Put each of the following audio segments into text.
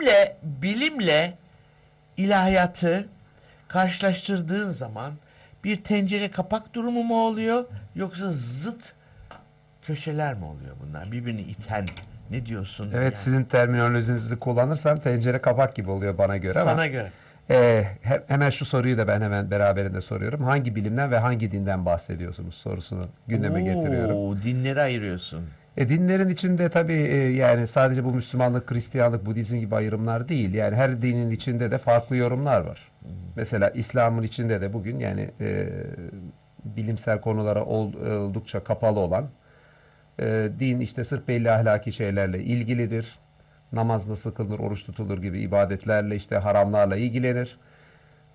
bilimle bilimle ilahiyatı karşılaştırdığın zaman bir tencere kapak durumu mu oluyor yoksa zıt köşeler mi oluyor bunlar? Birbirini iten ne diyorsun? Evet yani? sizin terminolojinizi kullanırsam tencere kapak gibi oluyor bana göre ama sana göre. e, he- hemen şu soruyu da ben hemen beraberinde soruyorum. Hangi bilimden ve hangi dinden bahsediyorsunuz sorusunu gündeme getiriyorum. Oo, dinleri ayırıyorsun. E, dinlerin içinde tabii e, yani sadece bu Müslümanlık, Hristiyanlık, Budizm gibi ayrımlar değil. Yani her dinin içinde de farklı yorumlar var. Mesela İslam'ın içinde de bugün yani e, bilimsel konulara ol- oldukça kapalı olan e, din işte sırf belli ahlaki şeylerle ilgilidir. Namaz nasıl kılınır, oruç tutulur gibi ibadetlerle işte haramlarla ilgilenir.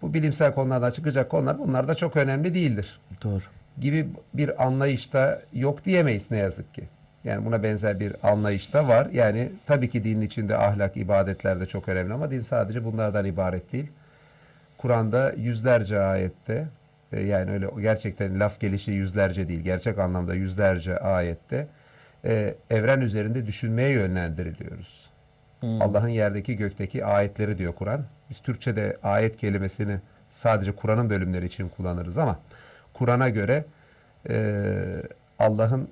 Bu bilimsel konulardan çıkacak konular bunlar da çok önemli değildir Doğru. gibi bir anlayışta yok diyemeyiz ne yazık ki. Yani buna benzer bir anlayışta var. Yani tabii ki dinin içinde ahlak, ibadetler de çok önemli ama din sadece bunlardan ibaret değil. Kur'an'da yüzlerce ayette e, yani öyle gerçekten laf gelişi yüzlerce değil, gerçek anlamda yüzlerce ayette e, evren üzerinde düşünmeye yönlendiriliyoruz. Allah'ın yerdeki gökteki ayetleri diyor Kur'an. Biz Türkçe'de ayet kelimesini sadece Kur'an'ın bölümleri için kullanırız ama Kur'an'a göre e, Allah'ın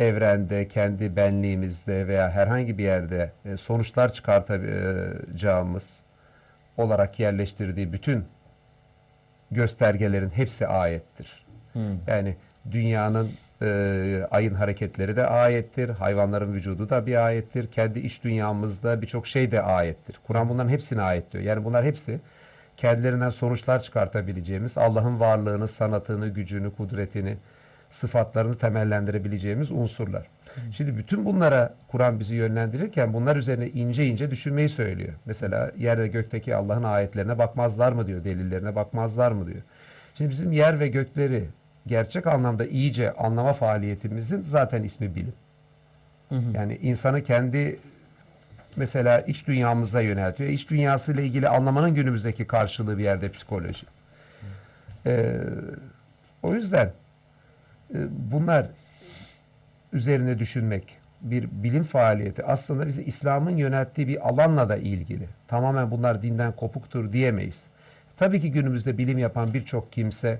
evrende, kendi benliğimizde veya herhangi bir yerde e, sonuçlar çıkartacağımız olarak yerleştirdiği bütün göstergelerin hepsi ayettir. Yani dünyanın e, ayın hareketleri de ayettir, hayvanların vücudu da bir ayettir, kendi iç dünyamızda birçok şey de ayettir. Kur'an bunların hepsine ayet diyor. Yani bunlar hepsi kendilerinden sonuçlar çıkartabileceğimiz, Allah'ın varlığını, sanatını, gücünü, kudretini, sıfatlarını temellendirebileceğimiz unsurlar. Şimdi bütün bunlara Kur'an bizi yönlendirirken bunlar üzerine ince ince düşünmeyi söylüyor. Mesela yerde gökteki Allah'ın ayetlerine bakmazlar mı diyor, delillerine bakmazlar mı diyor. Şimdi bizim yer ve gökleri gerçek anlamda iyice anlama faaliyetimizin zaten ismi bilim. Yani insanı kendi mesela iç dünyamıza yöneltiyor. İç dünyasıyla ilgili anlamanın günümüzdeki karşılığı bir yerde psikoloji. Ee, o yüzden bunlar üzerine düşünmek bir bilim faaliyeti aslında bizi İslam'ın yönelttiği bir alanla da ilgili. Tamamen bunlar dinden kopuktur diyemeyiz. Tabii ki günümüzde bilim yapan birçok kimse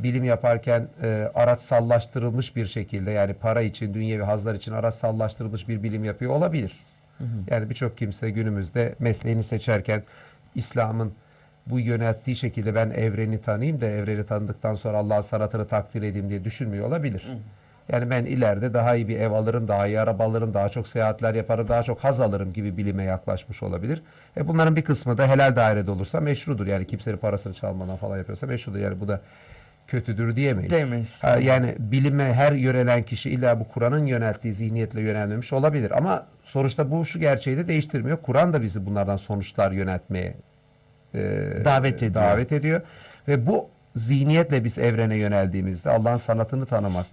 bilim yaparken e, araçsallaştırılmış bir şekilde yani para için, dünyevi hazlar için araçsallaştırılmış bir bilim yapıyor olabilir. Yani birçok kimse günümüzde mesleğini seçerken İslam'ın bu yönelttiği şekilde ben evreni tanıyayım da evreni tanıdıktan sonra Allah'ın sanatını takdir edeyim diye düşünmüyor olabilir. Yani ben ileride daha iyi bir ev alırım, daha iyi araba alırım, daha çok seyahatler yaparım, daha çok haz alırım gibi bilime yaklaşmış olabilir. E bunların bir kısmı da helal dairede olursa meşrudur. Yani kimsenin parasını çalmadan falan yapıyorsa meşrudur. Yani bu da kötüdür diyemeyiz. Demeyiz. Ha, yani bilime her yönelen kişi illa bu Kur'an'ın yönelttiği zihniyetle yönelmemiş olabilir. Ama sonuçta bu şu gerçeği de değiştirmiyor. Kur'an da bizi bunlardan sonuçlar yöneltmeye e, Davet ediyor. davet ediyor. Ve bu zihniyetle biz evrene yöneldiğimizde Allah'ın sanatını tanımak,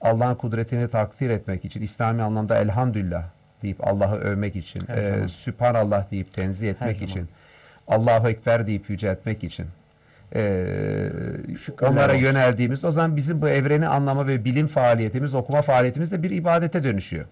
Allah'ın kudretini takdir etmek için, İslami anlamda elhamdülillah deyip Allah'ı övmek için, Her e. Sübhanallah deyip tenzih etmek zaman. için, Allahu Ekber deyip yüceltmek için, e, Şükürler onlara olsun. yöneldiğimiz o zaman bizim bu evreni anlama ve bilim faaliyetimiz, okuma faaliyetimiz de bir ibadete dönüşüyor.